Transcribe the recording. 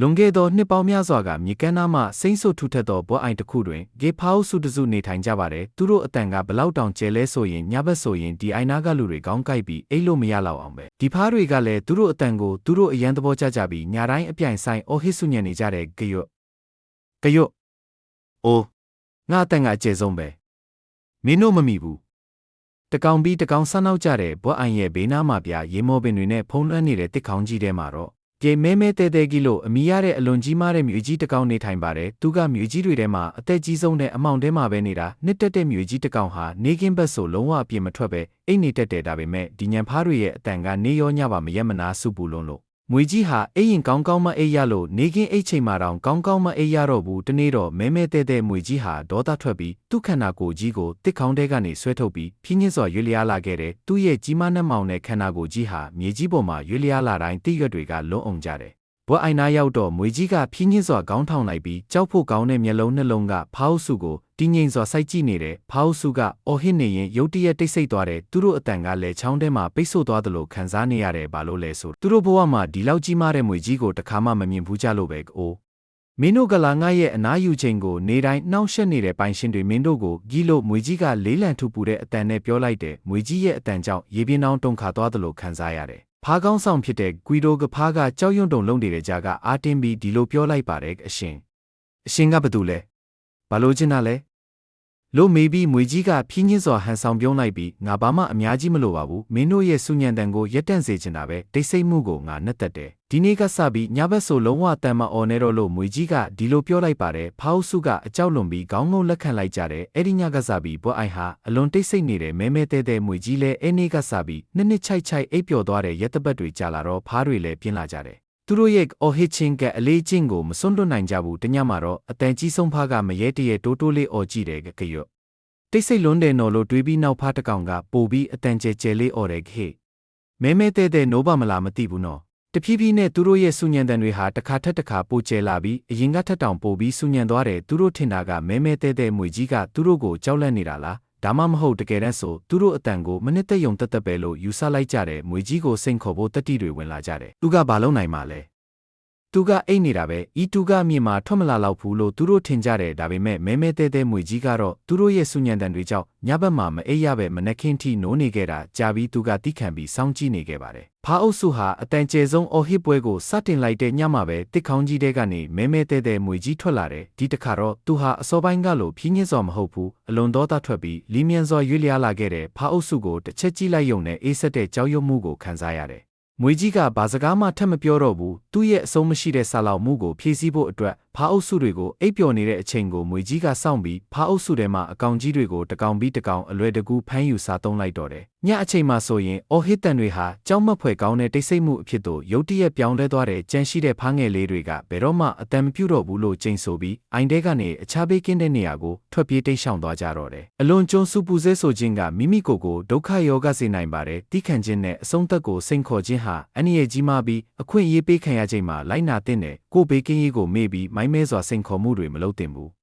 လွန်ခဲ့သောနှစ်ပေါင်းများစွာကမြေကမ်းနားမှစိမ့်ဆုပ်ထူထပ်သောဘွက်အိုင်တစ်ခုတွင်ဂေဖောက်စုတစုနေထိုင်ကြပါတယ်သူတို့အတန်ကဘလောက်တောင်ကျဲလဲဆိုရင်ညဘက်ဆိုရင်ဒီအိုင်နာကလူတွေကောင်းကိုက်ပြီးအိတ်လို့မရတော့အောင်ပဲဒီဖားတွေကလည်းသူတို့အတန်ကိုသူတို့အရန်သဘောကျကြပြီးညာတိုင်းအပြိုင်ဆိုင်အော်ဟစ်ဆုညံနေကြတဲ့ဂယွတ်ဂယွတ်အိုးငါအတန်ကအကျဲဆုံးပဲမင်းတို့မမိဘူးတကောင်ပြီးတကောင်ဆန်းနောက်ကြတဲ့ဘွက်အိုင်ရဲ့ဘေးနားမှာပြရေမောပင်တွေနဲ့ဖုံးလွှမ်းနေတဲ့တစ်ခေါင်းကြီးထဲမှာတော့ ပြေမဲမဲတဲတဲကြီးလို့အမိရတဲ့အလွန်ကြီးမားတဲ့မြွေကြီးတစ်ကောင်နေထိုင်ပါတယ်သူကမြွေကြီးတွေထဲမှာအသက်ကြီးဆုံးတဲ့အမောင်ထဲမှာပဲနေတာနှစ်တက်တဲ့မြွေကြီးတစ်ကောင်ဟာနေကင်းဘက်ဆိုလုံးဝအပြင်းမထွက်ပဲအိတ်နေတက်တယ်ဒါပေမဲ့ဒီညံဖားတွေရဲ့အတန်ကနေရောညပါမရက်မနာစုပူလုံးလို့ မွေကြီးဟာအိရင်ကောင်းကောင်းမအိပ်ရလို့နေကင်းအိတ်ချိန်မှာတောင်ကောင်းကောင်းမအိပ်ရတော့ဘူးတနေ့တော့မဲမဲတဲတဲမွေကြီးဟာဒေါသထွက်ပြီးသူ့ခန္ဓာကိုယ်ကြီးကိုတစ်ခေါင်းထဲကနေဆွဲထုတ်ပြီးဖြင်းညစ်စွာရွေလျားလာခဲ့တယ်သူ့ရဲ့ကြီးမားနှမောင်တဲ့ခန္ဓာကိုယ်ကြီးဟာမြေကြီးပေါ်မှာရွေလျားလာတိုင်းတိရွက်တွေကလွန်အောင်ကြတယ် ဘွက်အိုင်နာရောက်တော့မွေကြီးကဖြင်းညစ်စွာခေါင်းထောင်လိုက်ပြီးကြောက်ဖို့ကောင်းတဲ့မျက်လုံးနှလုံးကဖောက်စုကိုတင်းငိမ့်စွာစိုက်ကြည့်နေတဲ့ဖောက်စုကအော်ဟစ်နေရင်ရုတ်တရက်တိတ်ဆိတ်သွားတဲ့သူတို့အတန်ကလည်းချောင်းထဲမှာပိတ်ဆို့သွားသလိုခံစားနေရတယ်ဘာလို့လဲဆိုသူတို့ဘဝမှာဒီလောက်ကြီးမားတဲ့မွေကြီးကိုတခါမှမမြင်ဘူးကြလို့ပဲအိုးမင်းတို့ကလာငါရဲ့အနားယူချိန်ကိုနေတိုင်းနှောင့်ယှက်နေတဲ့ပိုင်ရှင်တွေမင်းတို့ကိုဂီလို့မွေကြီးကလေးလံထူပူတဲ့အတန်နဲ့ပြောလိုက်တယ်မွေကြီးရဲ့အတန်ကြောင့်ရေပြင်းနှောင်းတုန်ခါသွားသလိုခံစားရတယ် ဖားကောင်းဆောင်ဖြစ်တဲ့ဂွီဒိုကဖားကကြောက်ရွံ့တုန်လုံးနေတဲ့ကြားကအာတင်းပြီးဒီလိုပြောလိုက်ပါတယ်အရှင်အရှင်ကဘာတူလဲဘာလို့ချင်တာလဲ လို့မေးပြီးမွေကြီးကဖြင်းချင်းစွာဟန်ဆောင်ပြုံးလိုက်ပြီးငါဘာမှအများကြီးမလိုပါဘူးမင်းတို့ရဲ့စုညံတန်ကိုရက်တန့်စေချင်တာပဲတိတ်ဆိတ်မှုကိုငါနှက်သက်တယ်ဒီနေ့ကစပြီးညဘက်ဆိုလုံးဝတန်မအော်နေတော့လို့မွေကြီးကဒီလိုပြောလိုက်ပါတယ်ဖောက်စုကအကြောက်လွန်ပြီးခေါင်းငုံလက်ခံလိုက်ကြတယ်အဲ့ဒီညကစပြီးဘွက်အိုင်ဟာအလွန်တိတ်ဆိတ်နေတဲ့မဲမဲတဲတဲမွေကြီးလဲအဲ့နေ့ကစပြီးနှစ်နှစ်ချိုက်ချိုက်အိပ်ပျော်သွားတဲ့ရက်တပတ်တွေကြာလာတော့ဖားတွေလည်းပြင်းလာကြတယ် သူတို့ရဲ့အော်ဟစ်ချင်းကအလေးချင်းကိုမစွန့်လွတ်နိုင်ကြဘူးတညမှာတော့အတန်ကြီးဆုံးဖားကမရဲတရဲတိုးတိုးလေးအော်ကြည့်တယ်ကရွတ်တိတ်ဆိတ်လွန်းတယ်နော်လို့တွေးပြီးနောက်ဖားတစ်ကောင်ကပိုပြီးအတန်ကျဲကျဲလေးអော်တယ်ခေမဲမဲတဲတဲနိုးပါမလားမသိဘူးနော်တဖြည်းဖြည်းနဲ့သူတို့ရဲ့စုညံတန်တွေဟာတစ်ခါထက်တစ်ခါပိုကျဲလာပြီးအရင်ကထက်တောင်ပိုပြီးစုညံသွားတယ်သူတို့ထင်တာကမဲမဲတဲတဲမွေကြီးကသူတို့ကိုကြောက်လန့်နေတာလား ဒါမှမဟုတ်တကယ်တမ်းဆိုသူတို့အတန်ကိုမနစ်သက်ယုံတက်တက်ပဲလို့ယူဆလိုက်ကြတယ်မွေကြီးကိုစိန်ခေါ်ဖို့တတိတွေဝင်လာကြတယ်သူကဘာလုပ်နိုင်မှာလဲ သူကအိတ်နေတာပဲဤသူကမြေမှာထွက်မလာတော့ဘူးလို့သူတို့ထင်ကြတယ်ဒါပေမဲ့မဲမဲတဲတဲမွေကြီးကတော့သူတို့ရဲ့စုညံတန်တွေကြောင့်ညဘက်မှာမအိပ်ရပဲမနှက်ခင်းထိနိုးနေခဲ့တာကြာပြီးသူကတိခံပြီးစောင့်ကြည့်နေခဲ့ပါတယ်ဖားအုပ်စုဟာအတန်ကျဲဆုံးအော်ဟစ်ပွဲကိုစတင်လိုက်တဲ့ညမှာပဲတစ်ခေါင်းကြီးတဲကနေမဲမဲတဲတဲမွေကြီးထွက်လာတယ်ဒီတခါတော့သူဟာအစောပိုင်းကလိုဖြင်းညစ်စော်မဟုတ်ဘူးအလွန်သောသားထွက်ပြီးလီမြန်စွာရွေ့လျားလာခဲ့တဲ့ဖားအုပ်စုကိုတစ်ချက်ကြည့်လိုက်ရုံနဲ့အေးဆက်တဲ့ကြောက်ရွံ့မှုကိုခံစားရတယ် မွေကြီးကဘာစကားမှထပ်မပြောတော့ဘူးသူ့ရဲ့အဆုံးမရှိတဲ့ဆာလောက်မှုကိုဖြည့်ဆည်းဖို့အတွက်ဖားအုပ်စုတွေကိုအိပ်ပျော်နေတဲ့အချိန်ကိုမွေကြီးကစောင့်ပြီးဖားအုပ်စုထဲမှာအကောင်ကြီးတွေကိုတကောင်ပြီးတကောင်အလွယ်တကူဖမ်းယူစားသုံးလိုက်တော့တယ်ညအချိန်မှဆိုရင်အော်ဟစ်တန်တွေဟာကြောက်မက်ဖွယ်ကောင်းတဲ့တိတ်ဆိတ်မှုအဖြစ်သို့ရုတ်တရက်ပြောင်းလဲသွားတဲ့ကြမ်းရှိတဲ့ဖားငယ်လေးတွေကဘယ်တော့မှအတန်မပြုတ်တော့ဘူးလို့ကျိန်ဆိုပြီးအိုင်တဲကနေအခြားဘေးကင်းတဲ့နေရာကိုထွက်ပြေးတိတ်ရှောင်သွားကြတော့တယ်အလွန်ကျွန်းစုပူဆဲဆိုခြင်းကမိမိကိုယ်ကိုဒုက္ခယောဂစေနိုင်ပါတယ်တိခန့်ခြင်းနဲ့အဆုံးသက်ကိုစိန်ခေါ်ခြင်းဟာအန္တရာယ်ကြီးမားပြီးအခွင့်အရေးပေးခံရချိန်မှာလိုက်နာတဲ့ကိုဘေးကင်းရေးကိုမေ့ပြီးမိုင်းမဲစွာစိန်ခေါ်မှုတွေမလုပ်သင့်ဘူး